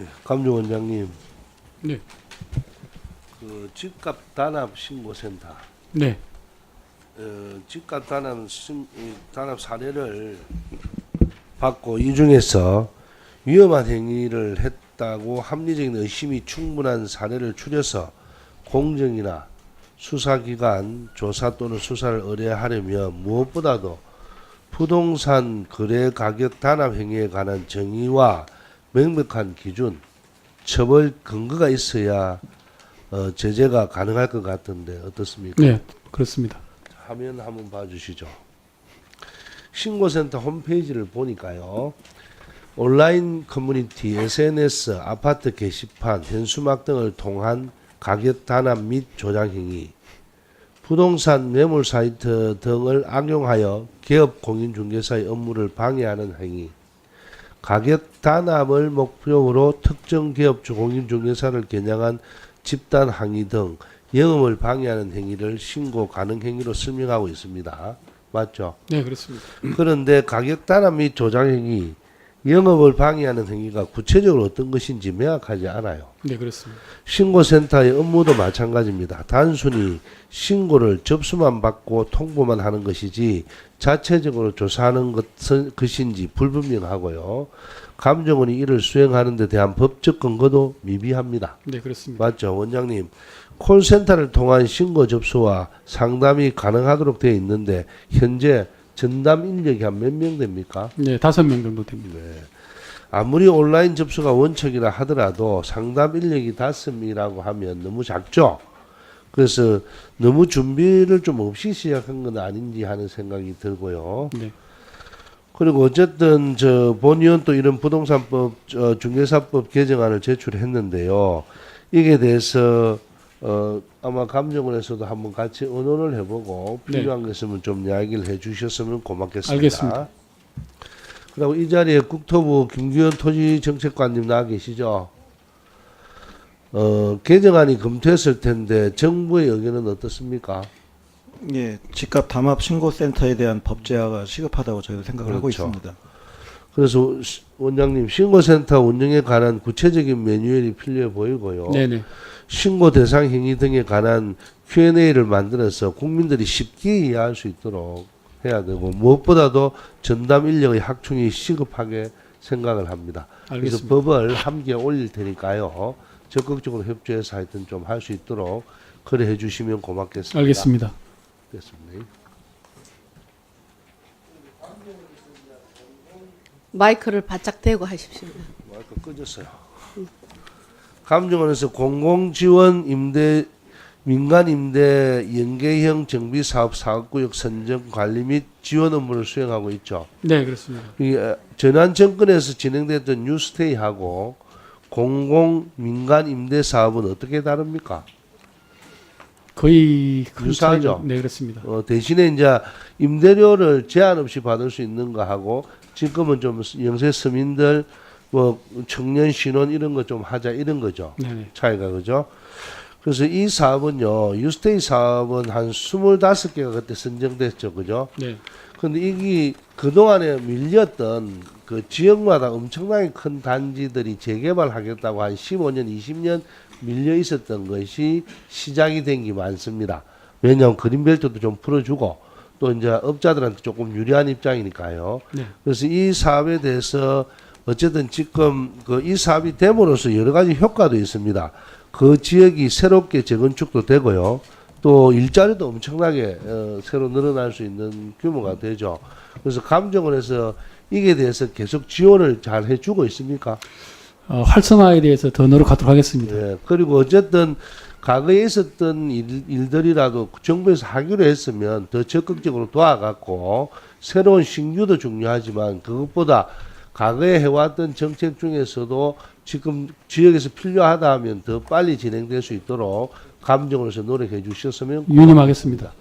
예, 감정원장님, 네. 그 집값 단합 신고 센터, 네. 어, 집값 단합 신, 이 단합 사례를 받고 이 중에서 위험한 행위를 했다고 합리적인 의심이 충분한 사례를 추려서 공정이나 수사기관 조사 또는 수사를 의뢰하려면 무엇보다도 부동산 거래 가격 단합 행위에 관한 정의와 명백한 기준, 처벌 근거가 있어야 어, 제재가 가능할 것 같은데 어떻습니까? 네. 그렇습니다. 화면 한번 봐주시죠. 신고센터 홈페이지를 보니까요. 온라인 커뮤니티, SNS, 아파트 게시판, 현수막 등을 통한 가격 단합 및 조작 행위, 부동산 매물 사이트 등을 악용하여 기업 공인중개사의 업무를 방해하는 행위, 가격 단합을 목표로 특정 기업 주 공인중개사를 겨냥한 집단 항의 등 영업을 방해하는 행위를 신고 가능 행위로 설명하고 있습니다. 맞죠? 네, 그렇습니다. 그런데 가격 단합 및 조작 행위, 영업을 방해하는 행위가 구체적으로 어떤 것인지 명확하지 않아요. 네, 그렇습니다. 신고센터의 업무도 마찬가지입니다. 단순히 신고를 접수만 받고 통보만 하는 것이지 자체적으로 조사하는 것은 것인지 불분명하고요. 감정원이 이를 수행하는 데 대한 법적 근거도 미비합니다. 네, 그렇습니다. 맞죠, 원장님. 콜센터를 통한 신고 접수와 상담이 가능하도록 되어 있는데 현재 전담 인력이 한 몇 명 됩니까? 네, 다섯 명 정도 됩니다. 네. 아무리 온라인 접수가 원칙이라 하더라도 상담 인력이 다섯 명이라고 하면 너무 작죠. 그래서 너무 준비를 좀 없이 시작한 건 아닌지 하는 생각이 들고요. 네. 그리고 어쨌든 저 본의원 또 이런 부동산법 어, 중개사법 개정안을 제출했는데요. 이게 대해서 어 아마 감정원에서도 한번 같이 의논을 해보고 네. 필요한 거 있으면 좀 이야기를 해주셨으면 고맙겠습니다. 알겠습니다. 그리고 이 자리에 국토부 김규현 토지정책관님 나와 계시죠? 어 개정안이 검토했을 텐데 정부의 의견은 어떻습니까? 예, 집값 담합 신고센터에 대한 법제화가 시급하다고 저희도 생각을 하고 그렇죠. 있습니다. 그래서 시- 원장님 신고센터 운영에 관한 구체적인 매뉴얼이 필요해 보이고요. 네, 네. 신고 대상 행위 등에 관한 Q&A를 만들어서 국민들이 쉽게 이해할 수 있도록 해야 되고 무엇보다도 전담 인력의 확충이 시급하게 생각을 합니다. 그래서 알겠습니다. 법을 함께 올릴 테니까요. 적극적으로 협조해서 하여튼 좀 할 수 있도록 그래 해 주시면 고맙겠습니다. 알겠습니다. 됐습니다. 마이크를 바짝 대고 하십시오. 마이크 꺼졌어요. 감정원에서 공공지원 임대 민간 임대 연계형 정비 사업 사업구역 선정 관리 및 지원 업무를 수행하고 있죠. 네, 그렇습니다. 이 어, 전환 정권에서 진행됐던 뉴스테이하고 공공 민간 임대 사업은 어떻게 다릅니까? 거의 큰 유사하죠? 차이가- 네, 그렇습니다. 어, 대신에 이제 임대료를 제한 없이 받을 수 있는 거 하고 지금은 좀 영세 서민들 뭐 청년 신혼 이런 거 좀 하자 이런 거죠. 네, 네. 차이가 그죠? 그래서 이 사업은요. 유스테이 사업은 한 25개가 그때 선정됐죠. 그죠? 네. 근데 이게 그동안에 밀렸던 그 지역마다 엄청나게 큰 단지들이 재개발하겠다고 한 15년, 20년 밀려 있었던 것이 시작이 된 게 많습니다. 왜냐하면 그린벨트도 좀 풀어주고 또 이제 업자들한테 조금 유리한 입장이니까요. 네. 그래서 이 사업에 대해서 어쨌든 지금 그 이 사업이 됨으로써 여러 가지 효과도 있습니다. 그 지역이 새롭게 재건축도 되고요. 또 일자리도 엄청나게 어, 새로 늘어날 수 있는 규모가 되죠. 그래서 감정원에서 이게 대해서 계속 지원을 잘 해주고 있습니까? 어, 활성화에 대해서 더 노력하도록 하겠습니다. 예. 그리고 어쨌든 과거에 있었던 일, 일들이라도 정부에서 하기로 했으면 더 적극적으로 도와갖고 새로운 신규도 중요하지만 그것보다 과거에 해왔던 정책 중에서도 지금 지역에서 필요하다 하면 더 빨리 진행될 수 있도록 감정으로서 노력해 주셨으면 유념하겠습니다.